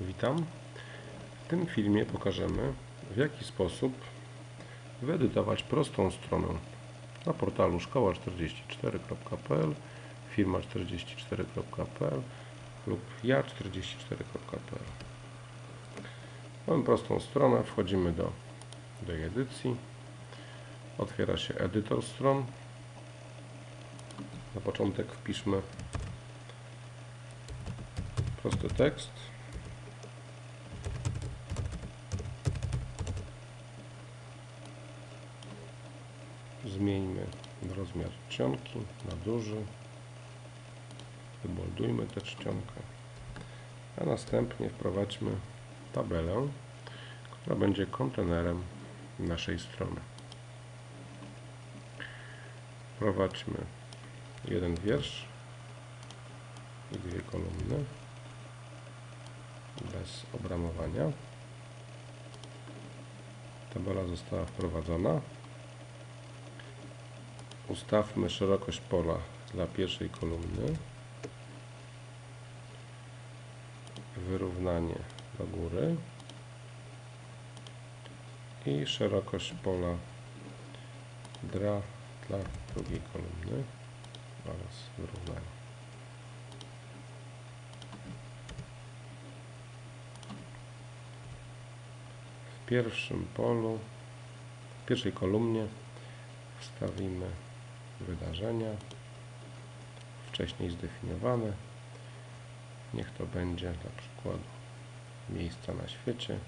Witam. W tym filmie pokażemy w jaki sposób wyedytować prostą stronę na portalu szkoła44.pl, firma44.pl lub ja44.pl. Mamy prostą stronę, wchodzimy do, do edycji, otwiera się edytor stron. Na początek wpiszmy prosty tekst. Zmieńmy rozmiar czcionki na duży. Wyboldujmy tę czcionkę. A następnie wprowadźmy tabelę, która będzie kontenerem naszej strony. Wprowadźmy jeden wiersz i dwie kolumny bez obramowania. Tabela została wprowadzona. Ustawmy szerokość pola dla pierwszej kolumny. Wyrównanie do góry. I szerokość pola dla, dla drugiej kolumny oraz wyrównanie. W pierwszym polu, w pierwszej kolumnie wstawimy wydarzenia wcześniej zdefiniowane. Niech to będzie dla przykładu miejsca na świecie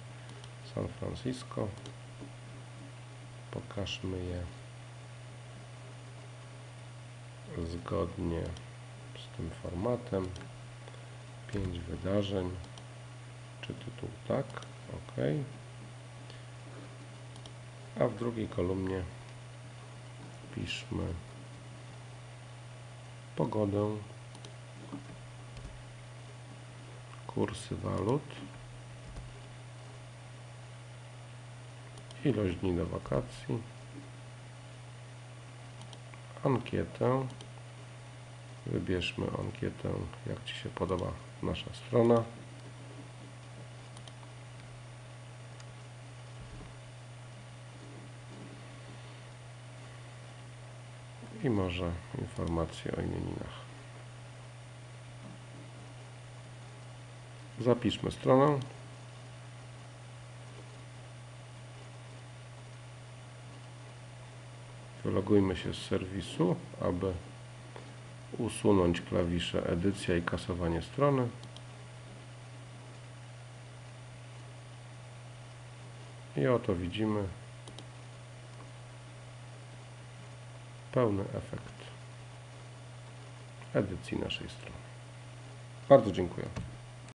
San Francisco. Pokażmy je zgodnie z tym formatem. 5 wydarzeń. Czy tytuł tak? OK. A w drugiej kolumnie piszmy pogodę, kursy walut, ilość dni do wakacji, ankietę. Wybierzmy ankietę, jak Ci się podoba nasza strona. I może informacje o imieninach. Zapiszmy stronę. Wylogujmy się z serwisu, aby usunąć klawisze edycja i kasowanie strony. I oto widzimy pełny efekt edycji naszej strony. Bardzo dziękuję.